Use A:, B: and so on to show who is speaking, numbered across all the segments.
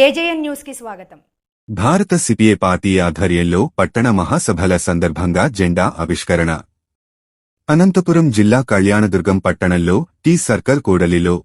A: AJN న్యూస్కి స్వాగతం.
B: భారత సిపిఏ పార్టీ ఆధ్వర్యంలో పట్టణ మహాసభల సందర్భంగా జెండా ఆవిష్కరణ. అనంతపురం జిల్లా కళ్యాణదుర్గం పట్టణంలో టీ సర్కల్ కూడలిలో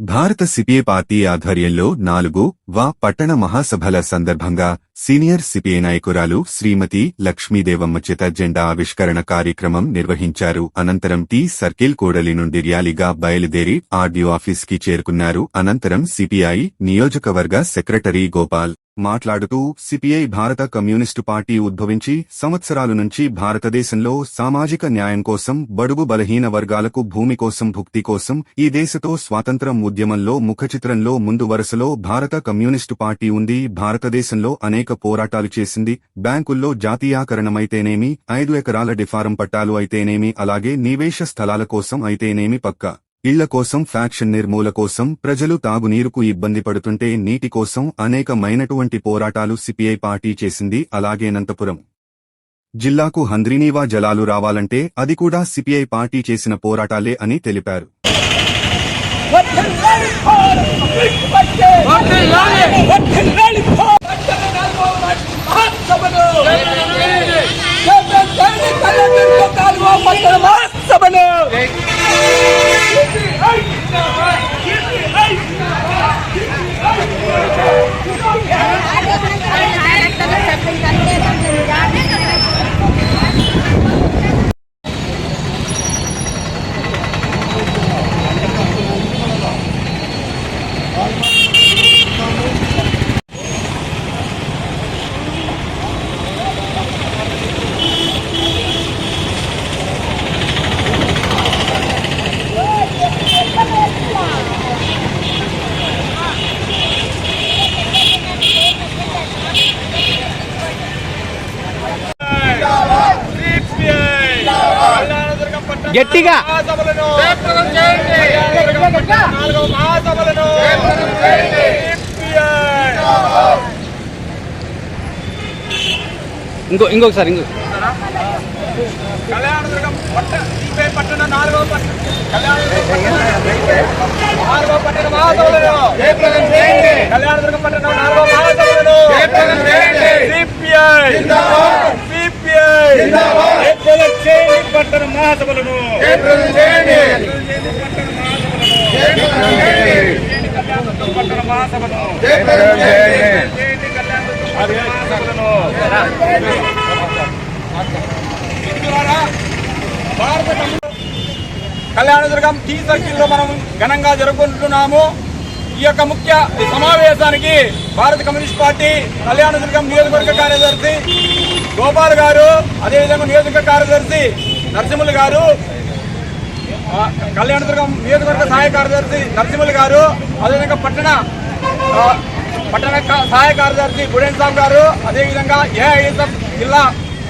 B: భారత సిపిఐ పార్టీ ఆధ్వర్యంలో నాలుగు వా పట్టణ మహాసభల సందర్భంగా సీనియర్ సిపిఐ నాయకురాలు శ్రీమతి లక్ష్మీదేవమ్మ చేత జెండా ఆవిష్కరణ కార్యక్రమం నిర్వహించారు. అనంతరం టీ సర్కిల్ కూడలి నుండి ర్యాలీగా బయలుదేరి ఆర్డీఓ ఆఫీస్కి చేరుకున్నారు. అనంతరం సిపిఐ నియోజకవర్గ సెక్రటరీ గోపాల్ మాట్లాడుతూ సిపిఐ భారత కమ్యూనిస్టు పార్టీ ఉద్భవించి సంవత్సరాల నుంచి భారతదేశంలో సామాజిక న్యాయం కోసం బడుగు బలహీన వర్గాలకు భూమి కోసం భుక్తి కోసం ఈ దేశతో స్వాతంత్రం ఉద్యమంలో ముఖచిత్రంలో ముందు వరుసలో భారత కమ్యూనిస్టు పార్టీ ఉంది. భారతదేశంలో అనేక పోరాటాలు చేసింది. బ్యాంకుల్లో జాతీయాకరణమైతేనేమి ఐదు ఎకరాల డిఫారం పట్టాలు అయితేనేమి అలాగే నివేశ స్థలాల కోసం అయితేనేమి పక్కా. ఇళ్ళ కోసం ఫ్యాక్షన్ నిర్మూల కోసం ప్రజలు తాగునీరుకు ఇబ్బంది పడుతుంటే నీటి కోసం అనేకమైనటువంటి పోరాటాలు సిపిఐ పార్టీ చేసింది అలాగేనంతపురం. జిల్లాకు హంద్రీనీవా జలాలు రావాలంటే అది కూడా సిపిఐ పార్టీ చేసిన పోరాటాలే అని తెలిపారు.
C: మహాసభను
D: గట్టిగా. ఇంకో ఇంకొకసారి ఇంకో
C: కళ్యాణదుర్గం పట్టణ నాలుగవ పట్టణ కళ్యాణదుర్గం నాలుగవ పట్టణ మహాసభలను కళ్యాణదుర్గం పట్టణ నాలుగవ మహాసభలను సిపిఐ. సిపిఐ చేయండి పట్టణ మహాసభలను పట్టణ మహాసభను కమ్యూ- కళ్యాణదుర్గం టీ సర్కిల్లో మనం ఘనంగా జరుపుకుంటున్నాము. ఈ యొక్క ముఖ్య సమావేశానికి భారత కమ్యూనిస్ట్ పార్టీ కళ్యాణదుర్గం నియోజకవర్గ కార్యదర్శి గోపాల్ గారు అదేవిధంగా నియోజకవర్గ కార్యదర్శి నరసింహులు గారు కళ్యాణదుర్గం నియోజకవర్గ సహాయ కార్యదర్శి నరసింహులు గారు అదేవిధంగా పట్టణ పట్టణ సహాయ కార్యదర్శి గుడెన్ సాబ్ గారు అదేవిధంగా ఏఐఎస్ఎఫ్ జిల్లా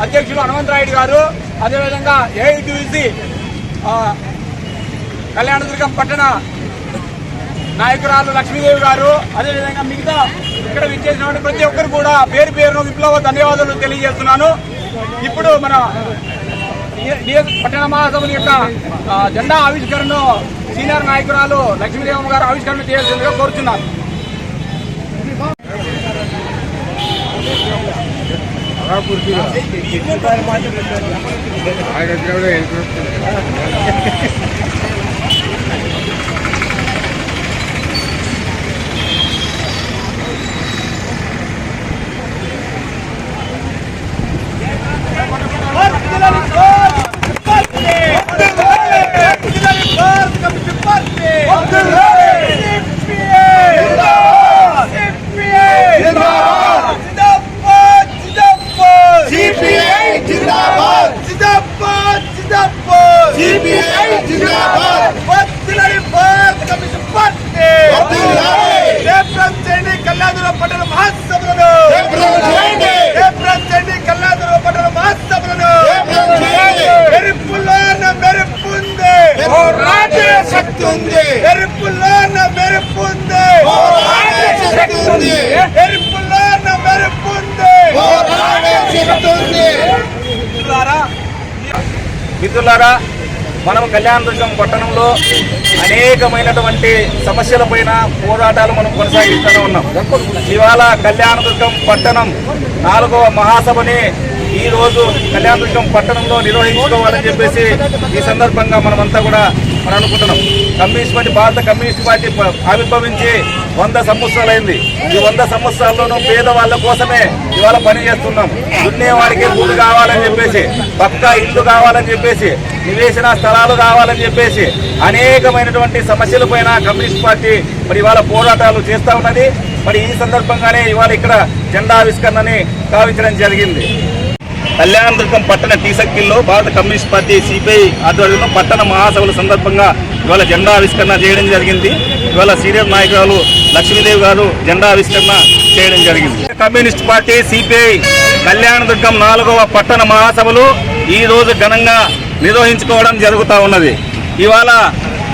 C: అధ్యక్షులు హనుమంతరాయుడు గారు అదేవిధంగా ఏఐటీసీ కళ్యాణదుర్గం పట్టణ నాయకురాలు లక్ష్మీదేవి గారు అదేవిధంగా మిగతా ఇక్కడ విచ్చేసినటువంటి ప్రతి ఒక్కరు కూడా పేరు పేరును విప్లవ ధన్యవాదాలు తెలియజేస్తున్నాను. ఇప్పుడు మన పట్టణ మహాసభల యొక్క జెండా ఆవిష్కరణను సీనియర్ నాయకురాలు లక్ష్మీదేవమ్మ గారు ఆవిష్కరణ చేయాల్సిందిగా కోరుచున్నారు కళ్యాణ పట్టణ మహాసభలను కళ్యాణ పట్టణ మహాసభలను మెరుపులోన మెరుపుంది
E: పోరాడే శక్తి ఉంది
C: మెరుపులోన మెరుపుంది
E: పోరాడే ఉంది.
C: మిత్రులారా
E: మనం కళ్యాణదుర్గం పట్టణంలో అనేకమైనటువంటి సమస్యలపైన పోరాటాలు మనం కొనసాగిస్తూనే ఉన్నాం. ఇవాళ కళ్యాణదుర్గం పట్టణం నాలుగవ మహాసభని ఈ రోజు కళ్యాణదుర్గం పట్టణంలో నిర్వహించుకోవాలని చెప్పేసి ఈ సందర్భంగా మనమంతా కూడా మనం అనుకుంటున్నాం. కమ్యూనిస్ట్ పార్టీ భారత కమ్యూనిస్ట్ పార్టీ ఆవిర్భవించి వంద సంవత్సరాలైంది. ఈ వంద సంవత్సరాల్లోనూ పేదవాళ్ళ కోసమే ఇవాళ పని చేస్తున్నాం. దున్నేవాడికి భూమి కావాలని చెప్పేసి పక్కా ఇల్లు కావాలని చెప్పేసి నివేశన స్థలాలు కావాలని చెప్పేసి అనేకమైనటువంటి సమస్యలపైన కమ్యూనిస్ట్ పార్టీ మరి ఇవాళ పోరాటాలు చేస్తూ ఉన్నది. మరి ఈ సందర్భంగానే ఇవాళ ఇక్కడ జెండా ఆవిష్కరణని కావించడం జరిగింది. కళ్యాణదుర్గం పట్టణ టీసర్కిల్లో భారత కమ్యూనిస్ట్ పార్టీ సిపిఐ ఆధ్వర్యంలో పట్టణ మహాసభల సందర్భంగా ఇవాళ జెండా ఆవిష్కరణ చేయడం జరిగింది. ఇవాళ సీనియర్ నాయకురాలు లక్ష్మీదేవి గారు జెండా ఆవిష్కరణ చేయడం జరిగింది. కమ్యూనిస్ట్ పార్టీ సిపిఐ కళ్యాణదుర్గం నాలుగవ పట్టణ మహాసభలు ఈ రోజు ఘనంగా నిర్వహించుకోవడం జరుగుతూ ఉన్నది. ఇవాళ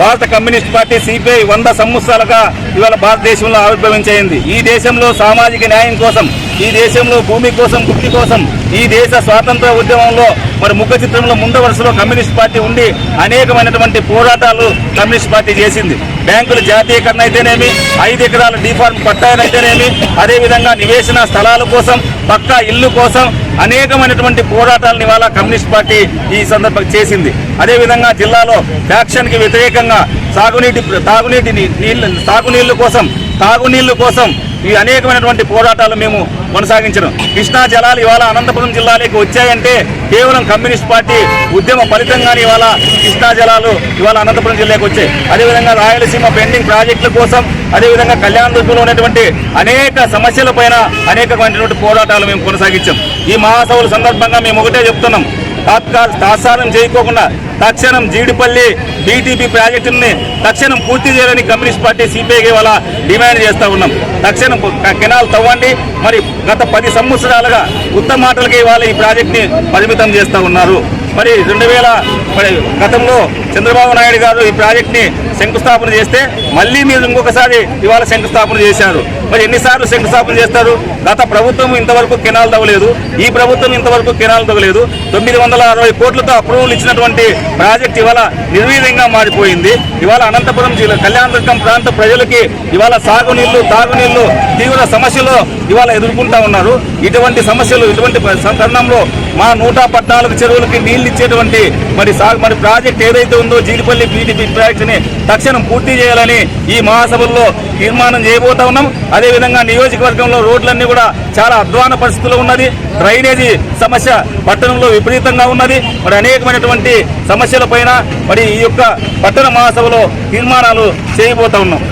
E: భారత కమ్యూనిస్ట్ పార్టీ సిపిఐ వంద సంవత్సరాలుగా ఇవాళ భారతదేశంలో ఆవిర్భవించింది. ఈ దేశంలో సామాజిక న్యాయం కోసం ఈ దేశంలో భూమి కోసం గుర్తి కోసం ఈ దేశ స్వాతంత్ర ఉద్యమంలో మరి ముఖ చిత్రంలో ముందు వరుసలో కమ్యూనిస్ట్ పార్టీ ఉండి అనేకమైనటువంటి పోరాటాలు కమ్యూనిస్ట్ పార్టీ చేసింది. బ్యాంకుల జాతీయకరణ అయితేనేమి ఐదు ఎకరాల డిఫార్మ్ పట్టాయనైతేనేమి అదేవిధంగా నివేశన స్థలాల కోసం పక్కా ఇల్లు కోసం అనేకమైనటువంటి పోరాటాలను ఇవాళ కమ్యూనిస్ట్ పార్టీ ఈ సందర్భంగా చేసింది. అదేవిధంగా జిల్లాలో ఫ్యాక్షన్కి వ్యతిరేకంగా సాగునీటి తాగునీటి నీ- నీళ్ళు కోసం తాగునీళ్ళ కోసం ఈ అనేకమైనటువంటి పోరాటాలు మేము కొనసాగించడం కృష్ణా జలాలు ఇవాళ అనంతపురం జిల్లాలోకి వచ్చాయంటే కేవలం కమ్యూనిస్ట్ పార్టీ ఉద్యమ ఫలితంగానే ఇవాళ కృష్ణా జలాలు ఇవాళ అనంతపురం జిల్లాకు వచ్చాయి. అదేవిధంగా రాయలసీమ పెండింగ్ ప్రాజెక్టుల కోసం అదేవిధంగా కళ్యాణ దుర్గంలో ఉన్నటువంటి అనేక సమస్యల పైన అనేకమైనటువంటి పోరాటాలు మేము కొనసాగించాం. ఈ మహాసభల సందర్భంగా మేము ఒకటే చెప్తున్నాం. తాత్కాల తాత్సారం చేయకోకుండా తక్షణం జీడిపల్లి బీటీపీ ప్రాజెక్టుని తక్షణం పూర్తి చేయాలని కమ్యూనిస్ట్ పార్టీ సిపిఐకి ఇవాళ డిమాండ్ చేస్తా ఉన్నాం. తక్షణం కెనాల్ తవ్వండి. మరి గత పది సంవత్సరాలుగా ఉత్తమ మాటలకి ఇవాళ ఈ ప్రాజెక్ట్ని పరిమితం చేస్తూ ఉన్నారు. మరి రెండు వేల గతంలో చంద్రబాబు నాయుడు గారు ఈ ప్రాజెక్ట్ని శంకుస్థాపన చేస్తే మళ్ళీ మీరు ఇంకొకసారి ఇవాళ శంకుస్థాపన చేశారు. మరి ఎన్నిసార్లు శంకుస్థాపన చేస్తారు? గత ప్రభుత్వం ఇంతవరకు కెనాల్ తవ్వలేదు. ఈ ప్రభుత్వం ఇంతవరకు కెనాల్ తవ్వలేదు. తొమ్మిది వందల అరవై కోట్లతో అప్రూవల్ ఇచ్చినటువంటి ప్రాజెక్ట్ ఇవాళ నిర్వీర్యంగా మారిపోయింది. ఇవాళ అనంతపురం జిల్లా కళ్యాణదుర్గం ప్రాంత ప్రజలకి ఇవాళ సాగునీళ్ళు తాగునీళ్ళు తీవ్ర సమస్యలు ఇవాళ ఎదుర్కొంటా ఉన్నారు. ఇటువంటి సమస్యలు ఇటువంటి తరుణంలో మా నూట పద్నాలుగు చెరువులకి నీళ్ళు ఇచ్చేటువంటి మరి సాగు మరి ప్రాజెక్ట్ ఏదైతే ఉందో జీడిపల్లి బీటీపీ ప్రాజెక్టుని తక్షణం పూర్తి చేయాలని ఈ మహాసభల్లో తీర్మానం చేయబోతా ఉన్నాం. అదేవిధంగా నియోజకవర్గంలో రోడ్లన్నీ కూడా చాలా అధ్వాన పరిస్థితుల్లో ఉన్నది. డ్రైనేజీ సమస్య పట్టణంలో విపరీతంగా ఉన్నది. మరి అనేకమైనటువంటి సమస్యలపైన మరి ఈ యొక్క పట్టణ మహాసభలో తీర్మానాలు చేయబోతా ఉన్నాం.